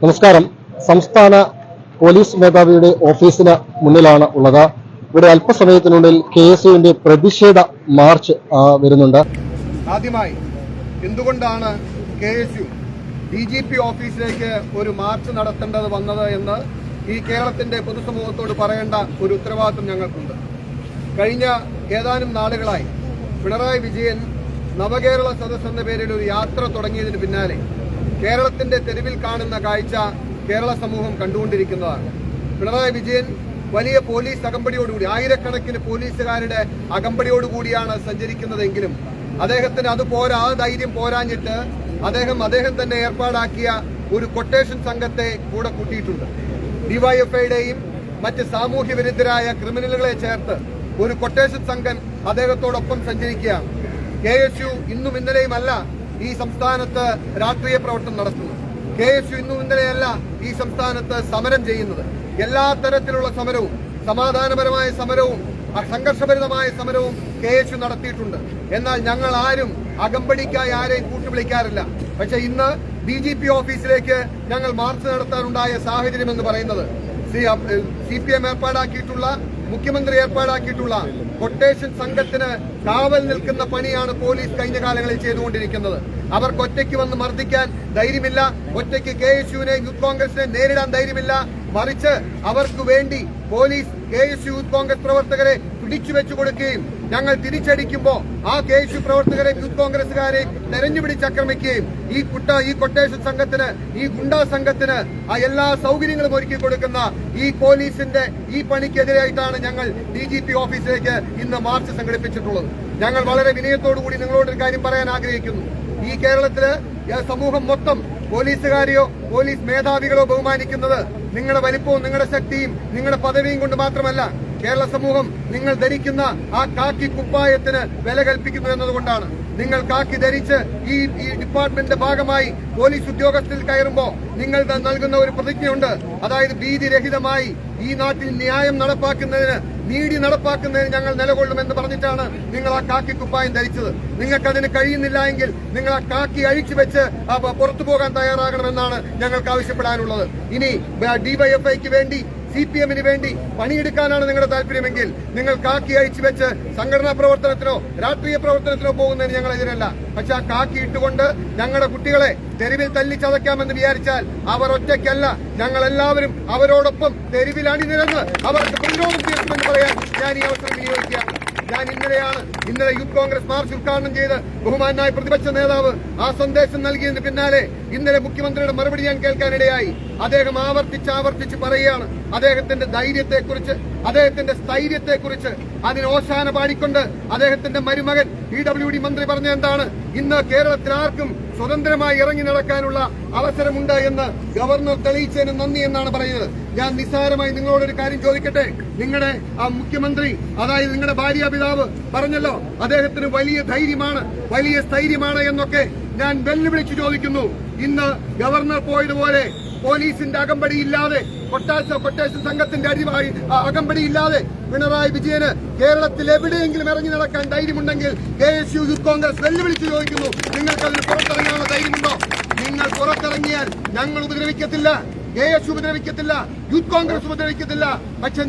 നമസ്കാരം. സംസ്ഥാന പോലീസ് മേധാവിയുടെ ഓഫീസിന് മുന്നിലാണ് ഉള്ളത്. ഇവിടെ അല്പസമയത്തിനുള്ളിൽ കെ എസ് യുവിന്റെ പ്രതിഷേധ മാർച്ച് വരുന്നുണ്ട്. ആദ്യമായി എന്തുകൊണ്ടാണ് K S U D G P ഓഫീസിലേക്ക് ഒരു മാർച്ച് നടത്തേണ്ടത് വന്നത് എന്ന് ഈ കേരളത്തിന്റെ പൊതുസമൂഹത്തോട് പറയേണ്ട ഒരു ഉത്തരവാദിത്വം ഞങ്ങൾക്കുണ്ട്. കഴിഞ്ഞ ഏതാനും നാളുകളായി പിണറായി വിജയൻ നവകേരള സദസ് എന്ന പേരിൽ ഒരു യാത്ര തുടങ്ങിയതിന് പിന്നാലെ കേരളത്തിന്റെ തെരുവിൽ കാണുന്ന കാഴ്ച കേരള സമൂഹം കണ്ടുകൊണ്ടിരിക്കുന്നതാണ്. പിണറായി വിജയൻ വലിയ പോലീസ് അകമ്പടിയോടുകൂടി ആയിരക്കണക്കിന് പോലീസുകാരുടെ അകമ്പടിയോടുകൂടിയാണ് സഞ്ചരിക്കുന്നതെങ്കിലും അദ്ദേഹത്തിന് അത് പോരാ ആ ധൈര്യം പോരാഞ്ഞിട്ട് അദ്ദേഹം അദ്ദേഹം തന്നെ ഏർപ്പാടാക്കിയ ഒരു കൊട്ടേഷൻ സംഘത്തെ കൂടെ കൂട്ടിയിട്ടുണ്ട്. ഡിവൈഎഫ്ഐയുടെയും മറ്റ് സാമൂഹ്യ വിരുദ്ധരായ ക്രിമിനലുകളെ ചേർത്ത് ഒരു കൊട്ടേഷൻ സംഘം അദ്ദേഹത്തോടൊപ്പം സഞ്ചരിക്കുകയാണ്. കെ എസ് യു ഇന്നും ഇന്നലെയുമല്ല ഈ സംസ്ഥാനത്ത് രാഷ്ട്രീയ പ്രവർത്തനം നടത്തുന്നത് കെ എസ് യു ഈ സംസ്ഥാനത്ത് സമരം ചെയ്യുന്നത്. എല്ലാ തരത്തിലുള്ള സമരവും സമാധാനപരമായ സമരവും സംഘർഷഭരിതമായ സമരവും കെ എസ് യു നടത്തിയിട്ടുണ്ട്. എന്നാൽ ഞങ്ങൾ ആരും അകമ്പടിക്കായി ആരെയും കൂട്ടുവിളിക്കാറില്ല. പക്ഷെ ഇന്ന് ഡി ജി പി ഓഫീസിലേക്ക് ഞങ്ങൾ മാർച്ച് നടത്താനുണ്ടായ സാഹചര്യം എന്ന് പറയുന്നത് സി പി എം ഏർപ്പാടാക്കിയിട്ടുള്ള മുഖ്യമന്ത്രി ഏർപ്പാടാക്കിയിട്ടുള്ള കൊട്ടേഷൻ സംഘത്തിന് കാവൽ നിൽക്കുന്ന പണിയാണ് പോലീസ് കഴിഞ്ഞ കാലങ്ങളിൽ ചെയ്തുകൊണ്ടിരിക്കുന്നത്. അവർക്ക് ഒറ്റയ്ക്ക് വന്ന് മർദ്ദിക്കാൻ ധൈര്യമില്ല. ഒറ്റയ്ക്ക് കെ എസ് യുവിനെ യൂത്ത് കോൺഗ്രസിനെ നേരിടാൻ ധൈര്യമില്ല. മറിച്ച് അവർക്ക് വേണ്ടി police K S U Youth Congress പ്രവർത്തകരെ പിടിച്ചു വെച്ചു കൊടുക്കുകയും ഞങ്ങൾ തിരിച്ചടിക്കുമ്പോൾ ആ കെ എസ് യു പ്രവർത്തകരെ യൂത്ത് കോൺഗ്രസുകാരെയും തെരഞ്ഞുപിടിച്ച് ആക്രമിക്കുകയും ഈ കുട്ട ഈ കൊട്ടേഷൻ സംഘത്തിന് ഈ ഗുണ്ടാ സംഘത്തിന് ആ എല്ലാ സൗകര്യങ്ങളും ഒരുക്കി കൊടുക്കുന്ന ഈ പോലീസിന്റെ ഈ പണിക്കെതിരായിട്ടാണ് ഞങ്ങൾ ഡി ജി പി ഓഫീസിലേക്ക് ഇന്ന് മാർച്ച് സംഘടിപ്പിച്ചിട്ടുള്ളത്. ഞങ്ങൾ വളരെ വിനയത്തോടു കൂടി നിങ്ങളോട് ഒരു കാര്യം പറയാൻ ആഗ്രഹിക്കുന്നു. ഈ കേരളത്തിൽ സമൂഹം മൊത്തം പോലീസുകാരെയോ പോലീസ് മേധാവികളോ ബഹുമാനിക്കുന്നത് നിങ്ങളുടെ വലിപ്പവും നിങ്ങളുടെ ശക്തിയും നിങ്ങളുടെ പദവിയും കൊണ്ട് മാത്രമല്ല കേരള സമൂഹം നിങ്ങൾ ധരിക്കുന്ന ആ കാക്കി കുപ്പായത്തിന് വില കൽപ്പിക്കുന്നു എന്നതുകൊണ്ടാണ്. നിങ്ങൾ കാക്കി ധരിച്ച് ഈ ഈ ഡിപ്പാർട്ട്മെന്റിന്റെ ഭാഗമായി പോലീസ് ഉദ്യോഗസ്ഥരിൽ കയറുമ്പോൾ നിങ്ങൾ നൽകുന്ന ഒരു പ്രതിജ്ഞയുണ്ട്. അതായത് ഭീതിരഹിതമായി ഈ നാട്ടിൽ ന്യായം നടപ്പാക്കുന്നതിന് നീതി നടപ്പാക്കുന്നതിന് ഞങ്ങൾ നിലകൊള്ളുമെന്ന് പറഞ്ഞിട്ടാണ് നിങ്ങൾ ആ കാക്കി കുപ്പായം ധരിച്ചത്. നിങ്ങൾക്ക് അതിന് കഴിയുന്നില്ല എങ്കിൽ നിങ്ങൾ ആ കാക്കി അഴിച്ചു വെച്ച് പുറത്തു പോകാൻ തയ്യാറാകണമെന്നാണ് ഞങ്ങൾക്ക് ആവശ്യപ്പെടാനുള്ളത്. ഇനി ഡിവൈഎഫ്ഐക്ക് വേണ്ടി സി പി എമ്മിന് വേണ്ടി പണിയെടുക്കാനാണ് നിങ്ങളുടെ താല്പര്യമെങ്കിൽ നിങ്ങൾ കാക്കി അഴിച്ചു വെച്ച് സംഘടനാ പ്രവർത്തനത്തിനോ രാഷ്ട്രീയ പ്രവർത്തനത്തിനോ പോകുന്നതിന് ഞങ്ങൾ എതിരല്ല. പക്ഷെ ആ കാക്കി ഇട്ടുകൊണ്ട് ഞങ്ങളുടെ കുട്ടികളെ തെരുവിൽ തല്ലി ചതയ്ക്കാമെന്ന് വിചാരിച്ചാൽ അവർ ഒറ്റയ്ക്കല്ല. ഞങ്ങൾ എല്ലാവരും അവരോടൊപ്പം തെരുവിൽ അണിനിരന്ന് അവർക്ക് പ്രതിരോധം തീർക്കുമെന്ന് പറയാൻ ഞാൻ ഈ അവസരം വിനിയോഗിക്കുകയാണ്. ഞാൻ ഇന്നലെയാണ് ഇന്നലെ യൂത്ത് കോൺഗ്രസ് മാർച്ച് ഉദ്ഘാടനം ചെയ്ത് ബഹുമാനായ പ്രതിപക്ഷ നേതാവ് ആ സന്ദേശം നൽകിയതിന് പിന്നാലെ ഇന്നലെ മുഖ്യമന്ത്രിയുടെ മറുപടി ഞാൻ കേൾക്കാനിടയായി. അദ്ദേഹം ആവർത്തിച്ച് ആവർത്തിച്ച് പറയുകയാണ്. അദ്ദേഹത്തിന്റെ ധൈര്യത്തെക്കുറിച്ച് അദ്ദേഹത്തിന്റെ സ്ഥൈര്യത്തെക്കുറിച്ച്. അതിന് ഓശാന പാടിക്കൊണ്ട് അദ്ദേഹത്തിന്റെ മരുമകൻ ഇ ഡബ്ല്യു ഡി മന്ത്രി പറഞ്ഞ എന്താണ്? ഇന്ന് കേരളത്തിൽ ആർക്കും സ്വതന്ത്രമായി ഇറങ്ങി നടക്കാനുള്ള അവസരമുണ്ട് എന്ന് ഗവർണർ തെളിയിച്ചതിന് നന്ദി എന്നാണ് പറയുന്നത്. ഞാൻ നിസ്സാരമായി നിങ്ങളോടൊരു കാര്യം ചോദിക്കട്ടെ? നിങ്ങളുടെ ആ മുഖ്യമന്ത്രി അതായത് നിങ്ങളുടെ ഭാര്യ പിതാവ് പറഞ്ഞല്ലോ അദ്ദേഹത്തിന് വലിയ ധൈര്യമാണ് വലിയ സ്ഥൈര്യമാണ് എന്നൊക്കെ ഞാൻ വെല്ലുവിളിച്ചു ചോദിക്കുന്നു. ഇന്ന് ഗവർണർ പോയതുപോലെ പോലീസിന്റെ അകമ്പടി ഇല്ലാതെ കൊട്ടാശ കൊട്ടേഷൻ സംഘത്തിന്റെ അടിവായി അകമ്പടി ഇല്ലാതെ പിണറായി വിജയന് കേരളത്തിൽ എവിടെയെങ്കിലും ഇറങ്ങി നടക്കാൻ ധൈര്യമുണ്ടെങ്കിൽ K S U Youth Congress വെല്ലുവിളിച്ചു ചോദിക്കുന്നു. നിങ്ങൾക്ക് അതിന് പുറത്തിറങ്ങാനുള്ള ധൈര്യമുണ്ടോ? നിങ്ങൾ പുറത്തിറങ്ങിയാൽ ഞങ്ങൾ ഉപദ്രവിക്കത്തില്ല. കെ എസ് ഉപദ്രവിക്കത്തില്ല. യൂത്ത് കോൺഗ്രസ് ഉപദ്രവിക്കത്തില്ല. പക്ഷെ